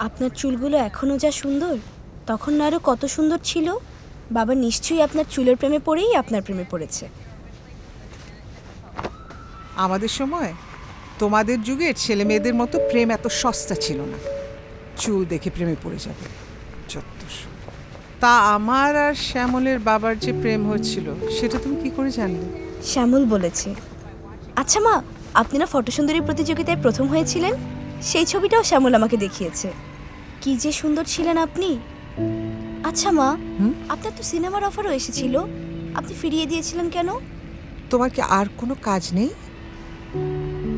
আপনার চুলগুলো এখনও যা সুন্দর তখন না আরও কত সুন্দর ছিল? বাবা নিশ্চয়ই আপনার চুলের প্রেমে পড়েই আপনার প্রেমে পড়েছে। আমাদের সময় তোমাদের যুগের ছেলে মেয়েদের মতো প্রেম এত সস্তা ছিল না। চুল দেখে প্রেমে পড়ে যাবে তা আমার আর শ্যামলের বাবার যে প্রেম হচ্ছিল সেটা তুমি কি করে জানলে? শ্যামল বলেছে আচ্ছা মা আপনি না ফটোসুন্দরী প্রতিযোগিতায় প্রথম হয়েছিলেন? সেই ছবিটাও শ্যামল আমাকে দেখিয়েছে। কি যে সুন্দর ছিলেন আপনি। আচ্ছা মা আপনার তো সিনেমার অফারও এসেছিল। আপনি ফিরিয়ে দিয়েছিলেন কেন? তোমার কি আর কোনো কাজ নেই?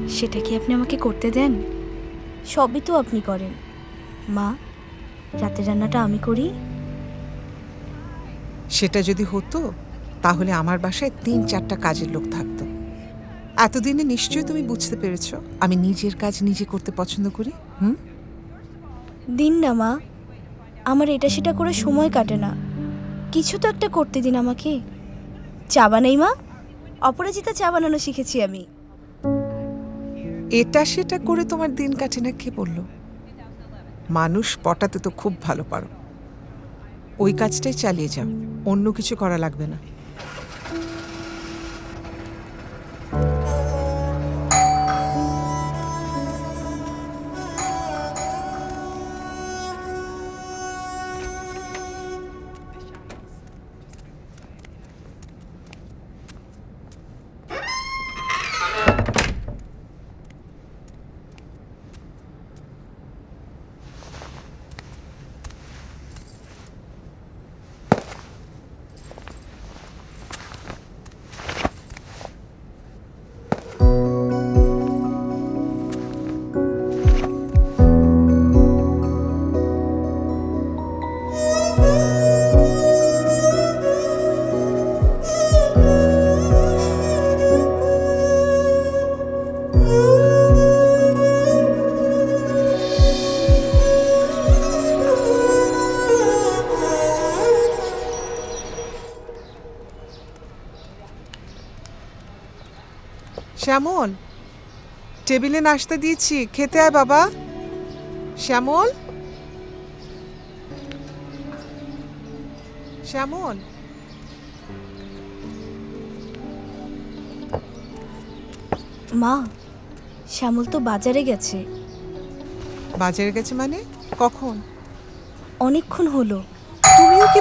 সেটা কি আপনি আমাকে করতে দেন? সবই তো আপনি করেন। মা রাতের রান্নাটা আমি করি। সেটা যদি হতো তাহলে আমার বাসায় তিন চারটা কাজের লোক থাকতো। এতদিনে নিশ্চয়ই তুমি বুঝতে পেরেছ আমি নিজের কাজ নিজে করতে পছন্দ করি হুম? দিন না মা। আমার এটা সেটা করে সময় কাটে না। কিছু তো একটা করতে দিন আমাকে। চা বানাই মা। অপরাজিতা চা বানানো শিখেছি আমি। এটা সেটা করে তোমার দিন কাটে না কে বলল? মানুষ পটাতে তো খুব ভালো পারো। ওই কাজটাই চালিয়ে যাও অন্য কিছু করা লাগবে না। শ্যামল টেবিলে নাস্তা দিয়েছি খেতে আয় বাবা। শ্যামল? শ্যামল? মা শ্যামল তো বাজারে গেছে। বাজারে গেছে মানে? কখন? অনেকক্ষণ হলো তুমিও কি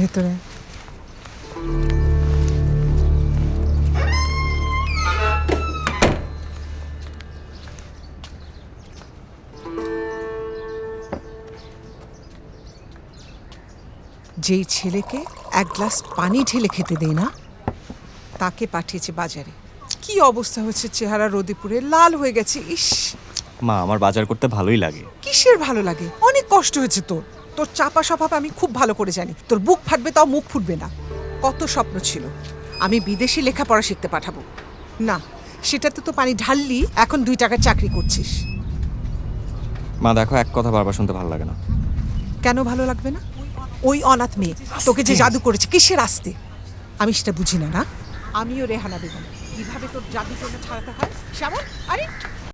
ভেতরে। যেই ছেলেকে এক গ্লাস পানি ঢেলে খেতে দেই না তাকে পাঠিয়েছে বাজারে। কি অবস্থা হচ্ছে চেহারা রোদে পুড়ে লাল হয়ে গেছে ইস। মা আমার বাজার করতে ভালোই লাগে। কিসের ভালো লাগে? অনেক কষ্ট হয়েছে তোর। তোর চাপা স্বভাব আমি খুব ভালো করে জানি। তোর বুক ফাটবে তাও মুখ ফুটবে না। কত স্বপ্ন ছিল। আমি বিদেশি লেখাপড়া শিখতে পাঠাবো। না সেটাতে তো পানি ঢাললি এখন দুই টাকার চাকরি করছিস। মা দেখো এক কথা বারবার শুনতে ভালো লাগে না। কেন ভালো লাগবে না? ওই অনাথ মেয়ে তোকে যে জাদু করেছে কিসের আসতে? আমি সেটা বুঝি না না? আমিও রেহানা বেগম। কীভাবে তোর জাদু করে ছাড়াতে হয় শ্যামল আরে!